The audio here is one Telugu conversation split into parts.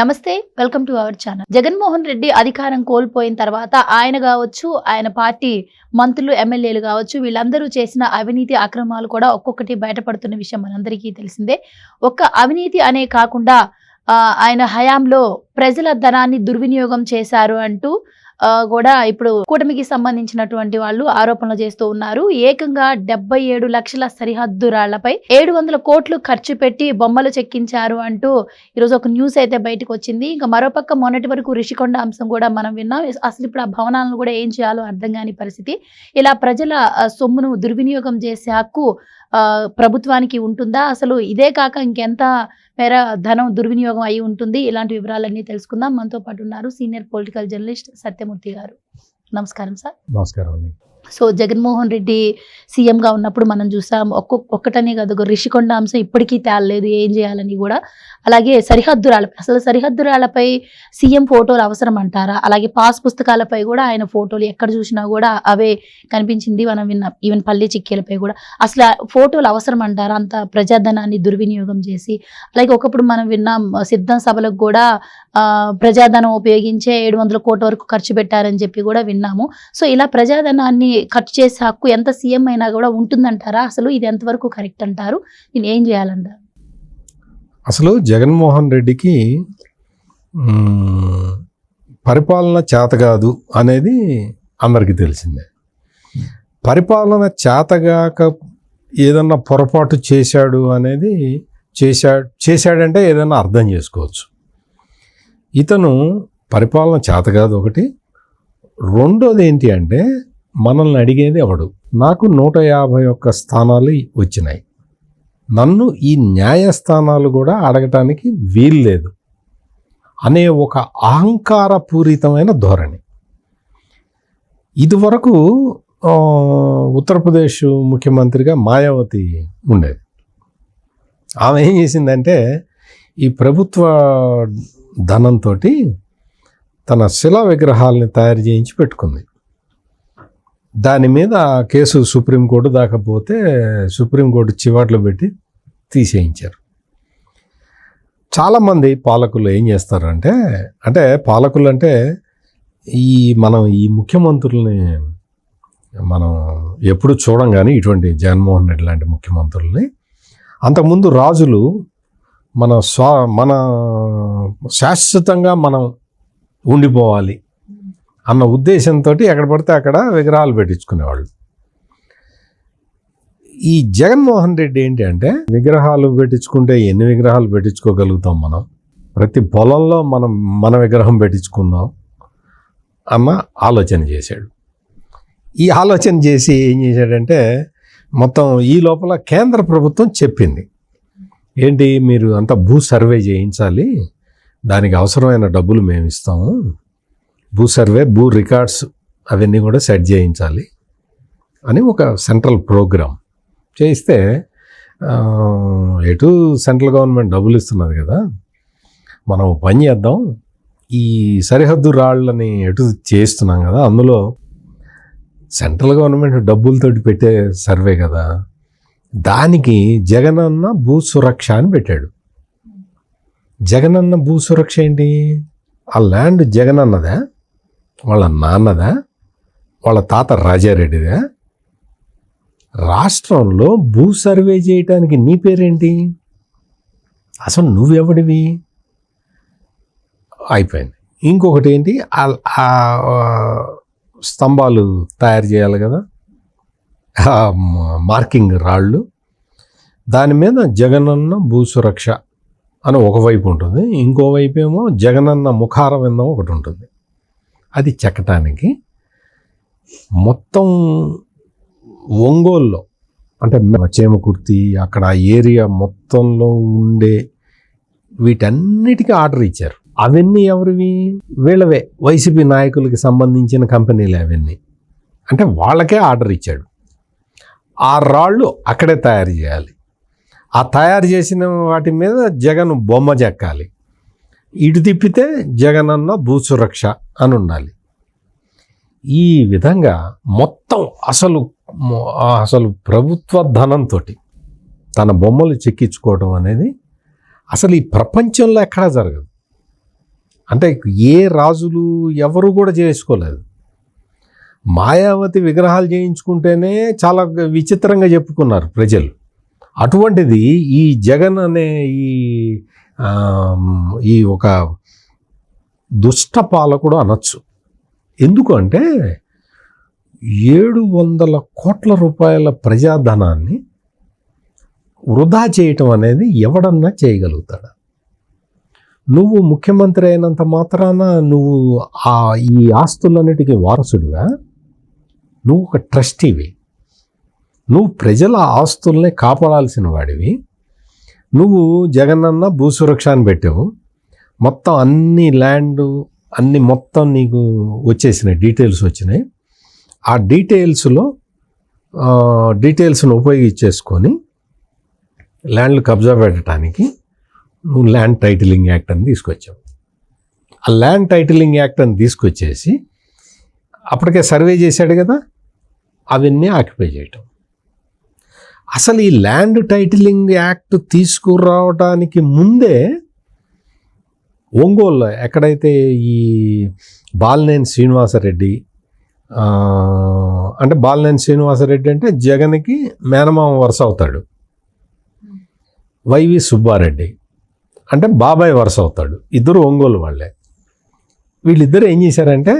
నమస్తే welcome to our channel. Jaganmohan Reddy అధికారం కోల్పోయిన తర్వాత ఆయన కావచ్చు ఆయన పార్టీ మంత్రులు ఎమ్మెల్యేలు కావచ్చు వీళ్ళందరూ చేసిన అవినీతి అక్రమాలు కూడా ఒక్కొక్కటి బయటపడుతున్న విషయం మనందరికీ తెలిసిందే. ఒక్క అవినీతి అనే కాకుండా ఆయన హయాంలో ప్రజల ధనాన్ని దుర్వినియోగం చేశారు అంటూ కూడా ఇప్పుడు కూటమికి సంబంధించినటువంటి వాళ్ళు ఆరోపణలు చేస్తూ ఉన్నారు. ఏకంగా డెబ్బై ఏడు లక్షల సరిహద్దు రాళ్ళపై ఏడు వందల కోట్లు ఖర్చు పెట్టి బొమ్మలు చెక్కించారు అంటూ ఈరోజు ఒక న్యూస్ అయితే బయటకు వచ్చింది. ఇంకా మరోపక్క మొన్నటి వరకు రిషికొండ అంశం కూడా మనం విన్నాం. అసలు ఇప్పుడు ఆ భవనాలను కూడా ఏం చేయాలో అర్థం కాని పరిస్థితి. ఇలా ప్రజల సొమ్మును దుర్వినియోగం చేసే హక్కు ప్రభుత్వానికి ఉంటుందా? అసలు ఇదే కాక ఇంకెంత మేర ధనం దుర్వినియోగం అయి ఉంటుంది? ఇలాంటి వివరాలన్నీ తెలుసుకుందాం. మనతో పాటు ఉన్నారు సీనియర్ పొలిటికల్ జర్నలిస్ట్ సత్యమూర్తి గారు. నమస్కారం సార్. నమస్కారం అండి. సో జగన్మోహన్ రెడ్డి సీఎంగా ఉన్నప్పుడు మనం చూసాం ఒక్కొక్క ఒక్కటనే కాదు రిషికొండ అంశం ఇప్పటికీ తేలలేదు ఏం చేయాలని కూడా. అలాగే సరిహద్దురాలపై అసలు సరిహద్దురాలపై సీఎం ఫోటోలు అవసరం అంటారా? అలాగే పాస్ పుస్తకాలపై కూడా ఆయన ఫోటోలు ఎక్కడ చూసినా కూడా అవే కనిపించింది మనం విన్నాం ఈవెన్ పల్లి చిక్కీలపై కూడా. అసలు ఫోటోలు అవసరం అంటారా? అంత ప్రజాధనాన్ని దుర్వినియోగం చేసి. అలాగే ఒకప్పుడు మనం విన్నాం సిద్ధం సభలకు కూడా ప్రజాధనం ఉపయోగించే ఏడు వందల కోట్ల వరకు ఖర్చు పెట్టారని చెప్పి కూడా విన్నాము. సో ఇలా ప్రజాధనాన్ని ఖర్చు చేసే హక్కు ఎంత సీఎం అయినా కూడా ఉంటుందంటారా? అసలు ఇది ఎంతవరకు కరెక్ట్ అంటారు? నేను ఏం చేయాలంటారు అసలు జగన్మోహన్ రెడ్డికి పరిపాలన చేత కాదు అనేది అందరికీ తెలిసిందే. పరిపాలన చేతగాక ఏదన్నా పొరపాటు చేశాడు అనేది చేశాడు చేశాడంటే ఏదన్నా అర్థం చేసుకోవచ్చు. ఇతను పరిపాలన చేత కాదు ఒకటి. రెండోది ఏంటి అంటే మనల్ని అడిగేది ఎవడు? నాకు నూట యాభై ఒక్క స్థానాలు వచ్చినాయి. నన్ను ఈ న్యాయస్థానాలు కూడా అడగటానికి వీల్లేదు అనే ఒక అహంకారపూరితమైన ధోరణి. ఇదివరకు ఉత్తరప్రదేశ్ ముఖ్యమంత్రిగా మాయావతి ఉండేది. ఆమె ఏం చేసిందంటే ఈ ప్రభుత్వ ధనంతో తన శిలా విగ్రహాలని తయారు చేయించి పెట్టుకుంది. దాని మీద కేసు సుప్రీంకోర్టు దాకా పోతే సుప్రీంకోర్టు చివాట్లు పెట్టి తీసేయించారు. చాలామంది పాలకులు ఏం చేస్తారంటే అంటే పాలకులు అంటే ఈ మనం ఈ ముఖ్యమంత్రుల్ని మనం ఎప్పుడు చూడం కానీ ఇటువంటి జగన్మోహన్ రెడ్డి లాంటి ముఖ్యమంత్రుల్ని. అంతకుముందు రాజులు మన స్వా మన శాశ్వతంగా మనం ఉండిపోవాలి. అన్న ఉద్దేశంతో ఎక్కడ పడితే అక్కడ విగ్రహాలు పెట్టించుకునేవాళ్ళు. ఈ జగన్మోహన్ రెడ్డి ఏంటి అంటే విగ్రహాలు పెట్టించుకుంటే ఎన్ని విగ్రహాలు పెట్టించుకోగలుగుతాం మనం? ప్రతి పొలంలో మనం మన విగ్రహం పెట్టించుకుందాం అన్న ఆలోచన చేశాడు. ఈ ఆలోచన చేసి ఏం చేశాడంటే మొత్తం ఈ లోపల కేంద్ర ప్రభుత్వం చెప్పింది. ఏంటి మీరు అంతా భూ సర్వే చేయించాలి దానికి అవసరమైన డబ్బులు మేము ఇస్తాము భూ సర్వే భూ రికార్డ్స్ అవన్నీ కూడా సెట్ చేయించాలి అని ఒక సెంట్రల్ ప్రోగ్రామ్. చేయిస్తే ఎటు సెంట్రల్ గవర్నమెంట్ డబ్బులు ఇస్తున్నది కదా మనం పని చేద్దాం. ఈ సరిహద్దు రాళ్ళని ఎటు చేస్తున్నాం కదా అందులో సెంట్రల్ గవర్నమెంట్ డబ్బులతోటి పెట్టే సర్వే కదా దానికి జగనన్న భూ సురక్ష అని పెట్టాడు. జగనన్న భూ సురక్ష ఏంటి? ఆ ల్యాండ్ జగనన్నదా? వాళ్ళ నాన్నదా? వాళ్ళ తాత రాజారెడ్డిదా? రాష్ట్రంలో భూ సర్వే చేయటానికి నీ పేరేంటి? అసలు నువ్వెవడివి? అయిపోయింది. ఇంకొకటి ఏంటి? ఆ- స్తంభాలు తయారు చేయాలి కదా? మార్కింగ్ రాళ్ళు. దాని మీద జగనన్న భూ సురక్ష అని ఒకవైపు ఉంటుంది. ఇంకోవైపు ఏమో జగనన్న ముఖారవిందం ఒకటి ఉంటుంది. అది చెక్కటానికి మొత్తం ఒంగోల్లో అంటే చేమకుర్తి అక్కడ ఆ ఏరియా మొత్తంలో ఉండే వీటన్నిటికీ ఆర్డర్ ఇచ్చారు. అవన్నీ ఎవరివి? వీళ్ళవే. వైసీపీ నాయకులకి సంబంధించిన కంపెనీలు అవన్నీ. అంటే వాళ్ళకే ఆర్డర్ ఇచ్చాడు. ఆ రాళ్ళు అక్కడే తయారు చేయాలి. ఆ తయారు చేసిన వాటి మీద జగన్ బొమ్మ చెక్కాలి ఇటు తిప్పితే జగన్ అన్న భూసురక్ష అని ఉండాలి ఈ విధంగా మొత్తం అసలు అసలు ప్రభుత్వ ధనంతో తన బొమ్మలు చెక్కించుకోవడం అనేది అసలు ఈ ప్రపంచంలో ఎక్కడా జరగదు. అంటే ఏ రాజులు ఎవరు కూడా చేసుకోలేదు. మాయావతి విగ్రహాలు చేయించుకుంటేనే చాలా విచిత్రంగా చెప్పుకున్నారు ప్రజలు. అటువంటిది ఈ జగన్ అనే ఈ ఈ ఒక దుష్ట పాలకుడు అనొచ్చు. ఎందుకు అంటే ఏడు వందల కోట్ల రూపాయల ప్రజాధనాన్ని వృధా చేయటం అనేది ఎవడన్నా చేయగలుగుతాడా? నువ్వు ముఖ్యమంత్రి అయినంత మాత్రాన నువ్వు ఆ ఈ ఆస్తులన్నిటికీ వారసుడివా? నువ్వు ఒక ట్రస్టీవి. నువ్వు ప్రజల ఆస్తుల్ని కాపాడాల్సిన వాడివి. నువ్వు జగనన్న భూసురక్ష అని పెట్టావు. మొత్తం అన్ని ల్యాండ్ అన్ని మొత్తం నీకు వచ్చేసినాయి డీటెయిల్స్ వచ్చినాయి. ఆ డీటెయిల్స్లో డీటెయిల్స్ని డీటెయిల్స్ను ఉపయోగించేసుకొని ల్యాండ్లు కబ్జా పెట్టడానికి నువ్వు ల్యాండ్ టైటిలింగ్ యాక్ట్ అని తీసుకొచ్చావు. ఆ ల్యాండ్ టైటిలింగ్ యాక్ట్ అని తీసుకొచ్చేసి అప్పటికే సర్వే చేశాడు కదా? అవన్నీ ఆక్యుపై చేయటం. అసలు ఈ ల్యాండ్ టైటిలింగ్ యాక్ట్ తీసుకురావడానికి ముందే ఒంగోలులో ఎక్కడైతే ఈ బాలినేని శ్రీనివాసరెడ్డి అంటే బాలినేని శ్రీనివాసరెడ్డి అంటే జగన్కి మేనమామ వరుస అవుతాడు. వైవి సుబ్బారెడ్డి అంటే బాబాయ్ వరుస అవుతాడు. ఇద్దరు ఒంగోలు వాళ్ళే. వీళ్ళిద్దరు ఏం చేశారంటే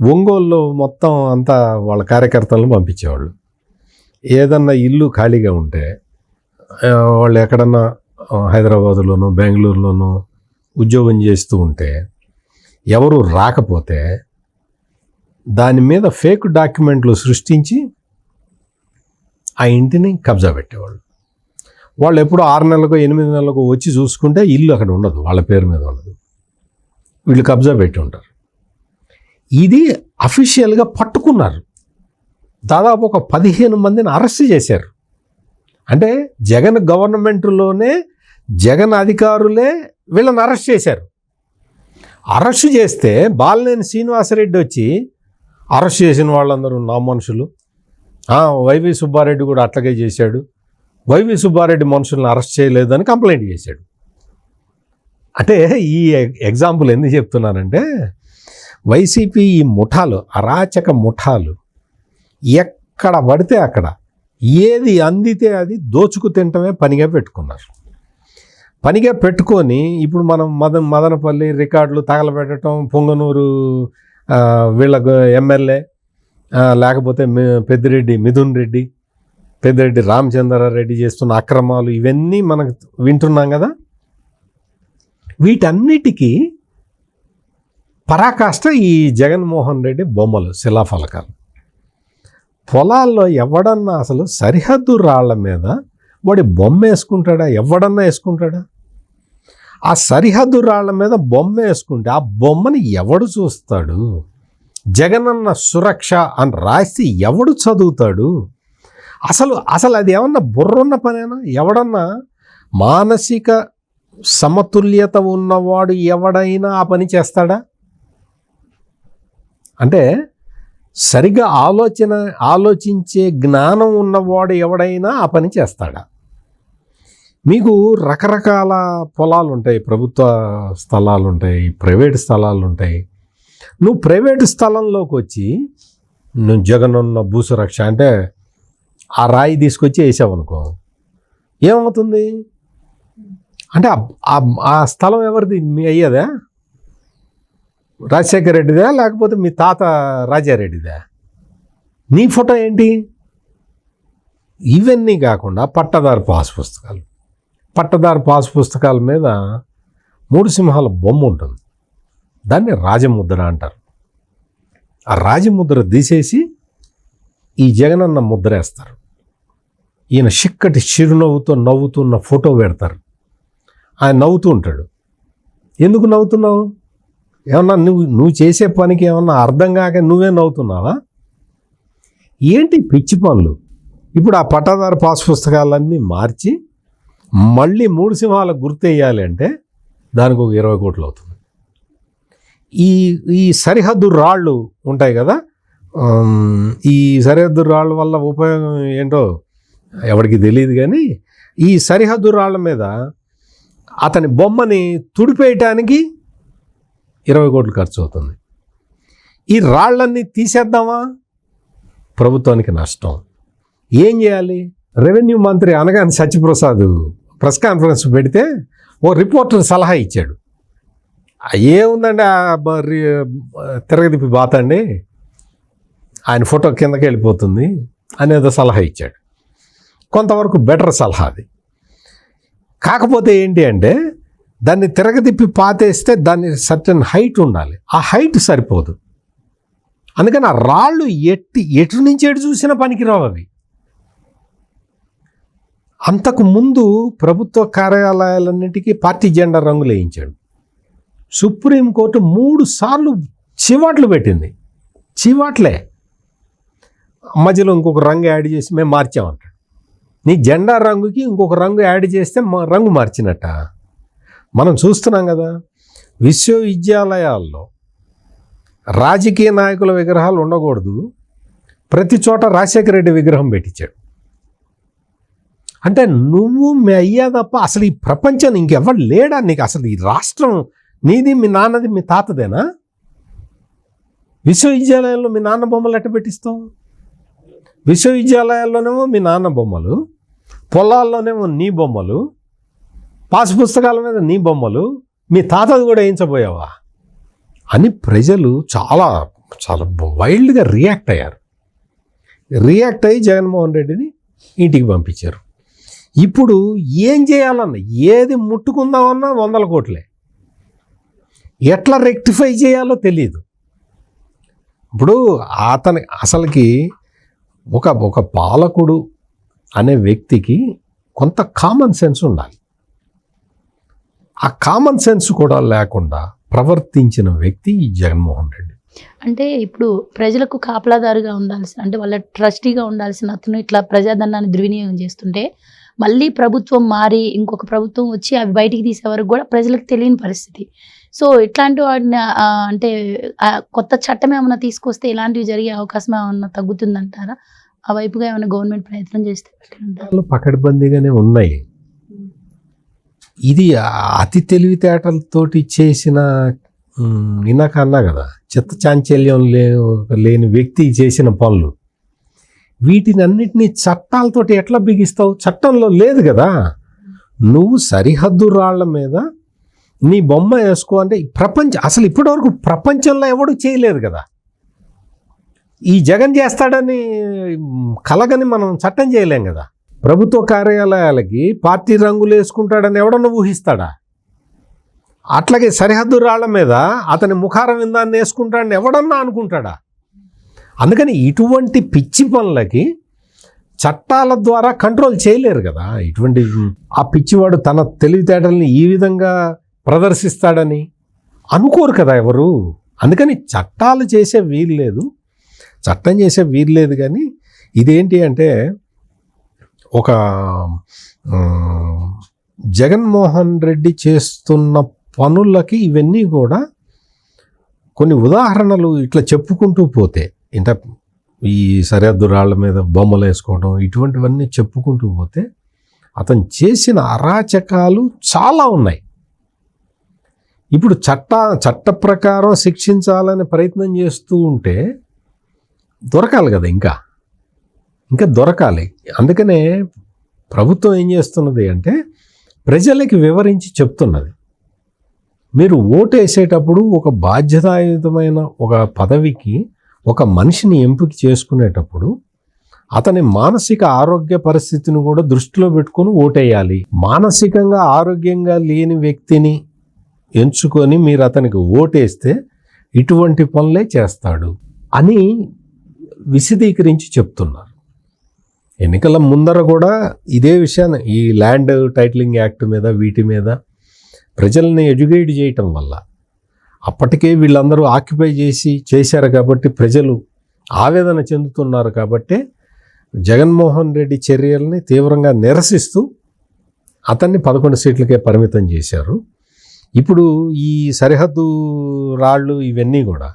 ఒంగోలులో మొత్తం అంతా వాళ్ళ కార్యకర్తలను పంపించేవాళ్ళు. ఏదన్నా ఇల్లు ఖాళీగా ఉంటే వాళ్ళు ఎక్కడన్నా ఆ, హైదరాబాదులోనో బెంగళూరులోనో ఉద్యోగం చేస్తూ ఉంటే ఎవరు రాకపోతే దాని మీద ఫేక్ డాక్యుమెంట్లు సృష్టించి ఆ ఇంటిని కబ్జా పెట్టేవాళ్ళు. వాళ్ళు ఎప్పుడు ఆరు నెలలకు ఎనిమిది నెలలకు వచ్చి చూసుకుంటే ఇల్లు అక్కడ ఉండదు వాళ్ళ పేరు మీద ఉండదు. వీళ్ళు కబ్జా పెట్టి ఉంటారు. ఇది అఫీషియల్గా పట్టుకున్నారు. దాదాపు ఒక పదిహేను మందిని అరెస్ట్ చేశారు. అంటే జగన్ గవర్నమెంట్లోనే జగన్ అధికారులే వీళ్ళని అరెస్ట్ చేశారు. అరెస్ట్ చేస్తే బాలినేని శ్రీనివాసరెడ్డి వచ్చి అరెస్ట్ చేసిన వాళ్ళందరూ నా మనుషులు వైవి సుబ్బారెడ్డి కూడా అట్లాగే చేశాడు. వైవి సుబ్బారెడ్డి మనుషుల్ని అరెస్ట్ చేయలేదని కంప్లైంట్ చేశాడు. అంటే ఈ ఎగ్జాంపుల్ ఎందుకు చెప్తున్నానంటే వైసీపీ ఈ ముఠాలు అరాచక ముఠాలు ఎక్కడ పడితే అక్కడ ఏది అందితే అది దోచుకు తింటమే పనిగా పెట్టుకున్నారు. పనిగా పెట్టుకొని ఇప్పుడు మనం మదన్ మదనపల్లి రికార్డులు తగలబెట్టడం పొంగనూరు ఆ, వీళ్ళ ఎమ్మెల్యే లేకపోతే పెద్దిరెడ్డి మిథున్ రెడ్డి పెద్దిరెడ్డి రామచంద్రారెడ్డి చేస్తున్న అక్రమాలు ఇవన్నీ మనకు వింటున్నాం కదా? వీటన్నిటికీ పరాకాష్ట ఈ జగన్మోహన్ రెడ్డి బొమ్మలు శిలాఫలకాలు. పొలాల్లో ఎవడన్నా అసలు సరిహద్దు రాళ్ళ మీద వాడి బొమ్మ వేసుకుంటాడా? ఎవడన్నా వేసుకుంటాడా? ఆ సరిహద్దు రాళ్ళ మీద బొమ్మ వేసుకుంటే ఆ బొమ్మని ఎవడు చూస్తాడు? జగనన్న సురక్ష అని రాసి ఎవడు చదువుతాడు? అసలు అసలు అది ఏమన్నా బుర్రున్న పనేనా? ఎవడన్నా మానసిక సమతుల్యత ఉన్నవాడు ఎవడైనా ఆ పని చేస్తాడా? అంటే సరిగా ఆలోచన ఆలోచించే జ్ఞానం ఉన్నవాడు ఎవడైనా ఆ పని చేస్తాడా? మీకు రకరకాల పొలాలు ఉంటాయి ప్రభుత్వ స్థలాలు ఉంటాయి ప్రైవేట్ స్థలాలు ఉంటాయి నువ్వు ప్రైవేట్ స్థలంలోకి వచ్చి నువ్వు జగనున్న భూసురక్ష అంటే ఆ రాయి తీసుకొచ్చి వేసావనుకో ఏమవుతుంది? అంటే ఆ- ఆ స్థలం ఎవరిది? మీ అయ్యేదా? రాజశేఖర రెడ్డిదా లేకపోతే మీ తాత రాజారెడ్డిదా? నీ ఫోటో ఏంటి? ఇవన్నీ కాకుండా పట్టదారు పాస్ పుస్తకాలు. పట్టదారు పాస్ పుస్తకాల మీద మూడు సింహాల బొమ్మ ఉంటుంది. దాన్ని రాజముద్ర అంటారు. ఆ రాజముద్ర తీసేసి ఈ జగనన్న ముద్ర వేస్తారు. ఈయన చిక్కటి చిరునవ్వుతో నవ్వుతున్న ఫోటో పెడతారు. ఆయన నవ్వుతూ ఉంటాడు. ఎందుకు నవ్వుతున్నావు? ఏమన్నా నువ్వు నువ్వు చేసే పనికి ఏమన్నా అర్థం కాక నువ్వే నవ్వుతున్నావా? ఏంటి పిచ్చి పనులు? ఇప్పుడు ఆ పట్టాదారు పాస్ పుస్తకాలన్నీ మార్చి మళ్ళీ మూడు సింహాలకు గుర్తు అంటే దానికి ఒక ఇరవై కోట్లు అవుతుంది. ఈ ఈ సరిహద్దు రాళ్ళు ఉంటాయి కదా? ఈ సరిహద్దు రాళ్ళ వల్ల ఉపయోగం ఏంటో ఎవరికి తెలియదు కానీ ఈ సరిహద్దు రాళ్ళ మీద అతని బొమ్మని తుడిపేయటానికి ఇరవై కోట్లు ఖర్చు అవుతుంది. ఈ రాళ్ళన్నీ తీసేద్దామా? ప్రభుత్వానికి నష్టం. ఏం చేయాలి? రెవెన్యూ మంత్రి అనగానే సత్యప్రసాద్ ప్రెస్ కాన్ఫరెన్స్ పెడితే ఓ రిపోర్టర్ సలహా ఇచ్చాడు. ఏముందండి ఆ బ- బాత అండి ఆయన ఫోటో కిందకి వెళ్ళిపోతుంది అనేదో సలహా ఇచ్చాడు. కొంతవరకు బెటర్ సలహా అది. కాకపోతే ఏంటి అంటే దాన్ని తిరగదిప్పి పాతేస్తే దాన్ని సర్టన్ హైట్ ఉండాలి. ఆ హైట్ సరిపోదు. అందుకని ఆ రాళ్ళు ఎట్టి ఎటు నుంచి ఎటు చూసినా పనికిరావు అవి. అంతకు ముందు ప్రభుత్వ కార్యాలయాలన్నిటికీ పార్టీ జెండా రంగులు వేయించాడు. సుప్రీంకోర్టు మూడు సార్లు చివాట్లు పెట్టింది. చివాట్లే. మధ్యలో ఇంకొక రంగు యాడ్ చేసి మేము మార్చామంటాడు నీ జెండా రంగుకి ఇంకొక రంగు యాడ్ చేస్తే మా- రంగు మార్చినట్ట? మనం చూస్తున్నాం కదా విశ్వవిద్యాలయాల్లో రాజకీయ నాయకుల విగ్రహాలు ఉండకూడదు. ప్రతి చోట రాజశేఖర రెడ్డి విగ్రహం పెట్టించాడు. అంటే నువ్వు మీ అయ్యా తప్ప అసలు ఈ ప్రపంచం ఇంకెవరు లేడా నీకు? అసలు ఈ రాష్ట్రం నీది మీ నాన్నది మీ తాతదేనా? విశ్వవిద్యాలయాల్లో మీ నాన్న బొమ్మలు ఎట్ట పెట్టిస్తావు? విశ్వవిద్యాలయాల్లోనేమో మీ నాన్న బొమ్మలు పొలాల్లోనేమో నీ బొమ్మలు పాస్ పుస్తకాల మీద నీ బొమ్మలు మీ తాతది కూడా వేయించబోయావా? అని ప్రజలు చాలా చాలా వైల్డ్గా రియాక్ట్ అయ్యారు. రియాక్ట్ అయ్యి జగన్మోహన్ రెడ్డిని ఇంటికి పంపించారు. ఇప్పుడు ఏం చేయాలన్న ఏది ముట్టుకుందామన్నా వందల కోట్లే. ఎట్లా రెక్టిఫై చేయాలో తెలియదు ఇప్పుడు అతని అసలుకి ఒక ఒక పాలకుడు అనే వ్యక్తికి కొంత కామన్ సెన్స్ ఉండాలి. ఆ కామన్ సెన్స్ కూడా లేకుండా ప్రవర్తించిన వ్యక్తి జగన్మోహన్ రెడ్డి. అంటే ఇప్పుడు ప్రజలకు కాపలాదారుగా ఉండాల్సిన అంటే వాళ్ళ ట్రస్టీగా ఉండాల్సిన అతను ఇట్లా ప్రజాధనాన్ని దుర్వినియోగం చేస్తుంటే మళ్ళీ ప్రభుత్వం మారి ఇంకొక ప్రభుత్వం వచ్చి అవి బయటికి తీసే వరకు కూడా ప్రజలకు తెలియని పరిస్థితి. సో ఇట్లాంటి వాటిని ఆ, అంటే కొత్త చట్టం ఏమైనా తీసుకొస్తే ఇలాంటివి జరిగే అవకాశం ఏమైనా తగ్గుతుందంటారా? ఆ వైపుగా ఏమైనా గవర్నమెంట్ ప్రయత్నం చేస్తే పకడ్బందీగానే ఉన్నాయి. ఇది అతి తెలివితేటలతోటి చేసిన ఇందాక అన్నా కదా చిత్త చాంచల్యం లే లేని వ్యక్తి చేసిన పనులు. వీటిని అన్నిటినీ చట్టాలతోటి ఎట్లా బిగిస్తావు? చట్టంలో లేదు కదా. నువ్వు సరిహద్దు రాళ్ళ మీద నీ బొమ్మ వేసుకో అంటే ప్రపంచం అసలు ఇప్పటివరకు ప్రపంచంలో ఎవడు చేయలేదు కదా. ఈ జగన్ చేస్తాడని కలగని మనం చట్టం చేయలేం కదా. ప్రభుత్వ కార్యాలయాలకి పార్టీ రంగులు వేసుకుంటాడని ఎవడన్నా ఊహిస్తాడా? అట్లాగే సరిహద్దు రాళ్ళ మీద అతని ముఖారం విందాన్ని వేసుకుంటాడని ఎవడన్నా అనుకుంటాడా? అందుకని ఇటువంటి పిచ్చి పనులకి చట్టాల ద్వారా కంట్రోల్ చేయలేరు కదా. ఇటువంటి ఆ పిచ్చివాడు తన తెలివితేటల్ని ఈ విధంగా ప్రదర్శిస్తాడని అనుకోరు కదా ఎవరు. అందుకని చట్టాలు చేసే వీలు లేదు. చట్టం చేసే వీలు లేదు కానీ ఇదేంటి అంటే ఒక జగన్మోహన్ రెడ్డి చేస్తున్న పనులకి ఇవన్నీ కూడా కొన్ని ఉదాహరణలు ఇట్లా చెప్పుకుంటూ పోతే ఇంత ఈ సరిహద్దు రాళ్ళ మీద బొమ్మలు వేసుకోవడం ఇటువంటివన్నీ చెప్పుకుంటూ పోతే అతను చేసిన అరాచకాలు చాలా ఉన్నాయి. ఇప్పుడు చట్ట చట్ట ప్రకారం శిక్షించాలనే ప్రయత్నం చేస్తూ ఉంటే దొరకాలి కదా ఇంకా. ఇంకా దొరకాలి. అందుకనే ప్రభుత్వం ఏం చేస్తున్నది అంటే ప్రజలకి వివరించి చెప్తున్నది. మీరు ఓటు వేసేటప్పుడు ఒక బాధ్యతాయుతమైన ఒక పదవికి ఒక మనిషిని ఎంపిక చేసుకునేటప్పుడు అతని మానసిక ఆరోగ్య పరిస్థితిని కూడా దృష్టిలో పెట్టుకొని ఓటేయాలి. మానసికంగా ఆరోగ్యంగా లేని వ్యక్తిని ఎంచుకొని మీరు అతనికి ఓటేస్తే ఇటువంటి పనులే చేస్తాడు అని విశదీకరించి చెప్తున్నారు. ఎన్నికల ముందర కూడా ఇదే విషయాన్ని ఈ ల్యాండ్ టైటిలింగ్ యాక్ట్ మీద వీటి మీద ప్రజల్ని ఎడ్యుకేట్ చేయటం వల్ల అప్పటికే వీళ్ళందరూ ఆక్యుపై చేసి చేశారు కాబట్టి ప్రజలు ఆవేదన చెందుతున్నారు కాబట్టి జగన్మోహన్ రెడ్డి చర్యల్ని తీవ్రంగా నిరసిస్తూ అతన్ని పదకొండు సీట్లకే పరిమితం చేశారు. ఇప్పుడు ఈ సరిహద్దు రాళ్ళు ఇవన్నీ కూడా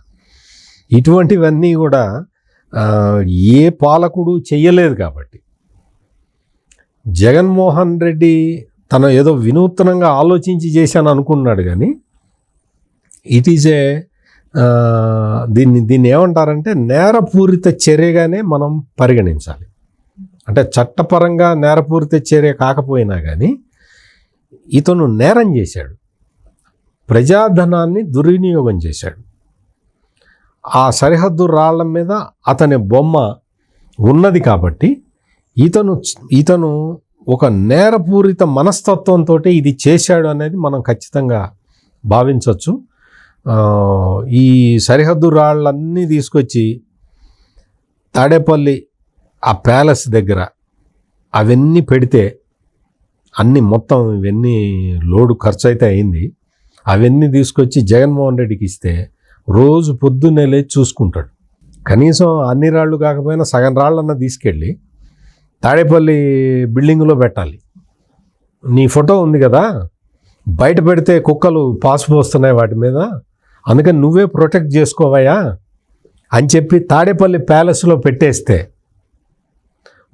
ఇటువంటివన్నీ కూడా ఏ పాలకుడు చెయ్యలేదు కాబట్టి. జగన్మోహన్ రెడ్డి తను ఏదో వినూత్నంగా ఆలోచించి చేశాను అనుకున్నాడు కానీ ఇట్ ఈజ్ ఏ దీన్ని దీన్ని ఏమంటారంటే నేరపూరిత చర్యగానే మనం పరిగణించాలి. అంటే చట్టపరంగా నేరపూరిత చర్య కాకపోయినా కానీ ఇతను నేరం చేశాడు. ప్రజాధనాన్ని దుర్వినియోగం చేశాడు. ఆ సరిహద్దు రాళ్ళ మీద అతని బొమ్మ ఉన్నది కాబట్టి ఇతను ఇతను ఒక నేరపూరిత మనస్తత్వంతో ఇది చేశాడు అనేది మనం ఖచ్చితంగా భావించవచ్చు ఈ సరిహద్దు రాళ్ళన్నీ తీసుకొచ్చి తాడేపల్లి ఆ ప్యాలెస్ దగ్గర అవన్నీ పెడితే అన్ని మొత్తం ఇవన్నీ లోడు ఖర్చు అయితే అయింది. అవన్నీ తీసుకొచ్చి జగన్మోహన్ రెడ్డికి ఇస్తే రోజు పొద్దున్నే లేచి చూసుకుంటాడు. కనీసం అన్ని రాళ్ళు కాకపోయినా సగం రాళ్ళన్నా తీసుకెళ్ళి తాడేపల్లి బిల్డింగ్లో పెట్టాలి. నీ ఫోటో ఉంది కదా? బయట పెడితే కుక్కలు పాసుపోస్తున్నాయి వాటి మీద. అందుకని నువ్వే ప్రొటెక్ట్ చేసుకోవయ్యా అని చెప్పి తాడేపల్లి ప్యాలెస్లో పెట్టేస్తే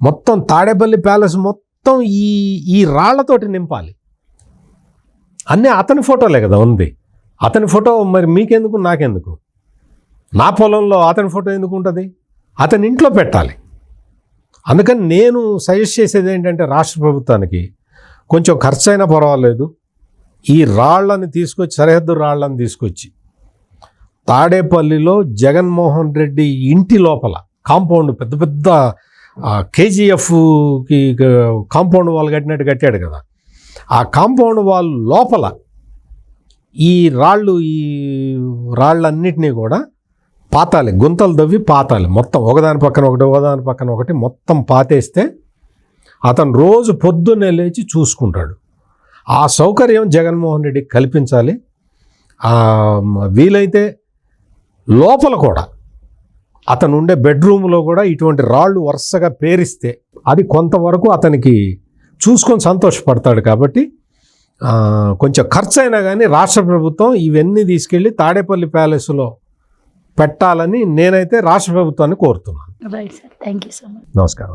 మొత్తం తాడేపల్లి ప్యాలెస్ మొత్తం ఈ ఈ రాళ్ళతోటి నింపాలి. అన్నీ అతని ఫోటోలే కదా ఉంది. అతని ఫోటో మరి మీకెందుకు నాకెందుకు? నా పొలంలో అతని ఫోటో ఎందుకు ఉంటుంది? అతని ఇంట్లో పెట్టాలి. అందుకని నేను సజెస్ట్ చేసేది ఏంటంటే రాష్ట్ర ప్రభుత్వానికి కొంచెం ఖర్చు అయినా పర్వాలేదు. ఈ రాళ్ళని తీసుకొచ్చి సరిహద్దు రాళ్ళను తీసుకొచ్చి తాడేపల్లిలో జగన్మోహన్ రెడ్డి ఇంటి లోపల కాంపౌండ్ పెద్ద పెద్ద కేజీఎఫ్కి కాంపౌండ్ వాల్ కట్టినట్టు కట్టాడు కదా. ఆ కాంపౌండ్ వాల్ లోపల ఈ రాళ్ళు ఈ రాళ్ళన్నిటినీ కూడా పాతాలి గుంతలు దవ్వి పాతాలి. మొత్తం ఒకదాని పక్కన ఒకటి ఒకదాని పక్కన ఒకటి మొత్తం పాతేస్తే అతను రోజు పొద్దున్నే లేచి చూసుకుంటాడు. ఆ సౌకర్యం జగన్మోహన్ రెడ్డికి కల్పించాలి. వీలైతే లోపల కూడా అతను ఉండే బెడ్రూమ్లో కూడా ఇటువంటి రాళ్ళు వరుసగా పేరిస్తే అది కొంతవరకు అతనికి చూసుకొని సంతోషపడతాడు కాబట్టి కొంచెం ఖర్చు అయినా కానీ రాష్ట్ర ప్రభుత్వం ఇవన్నీ తీసుకెళ్ళి తాడేపల్లి ప్యాలెస్లో పెట్టాలని నేనైతే రాష్ట్ర ప్రభుత్వాన్ని కోరుతున్నాను. Right sir thank you so much నమస్కారం.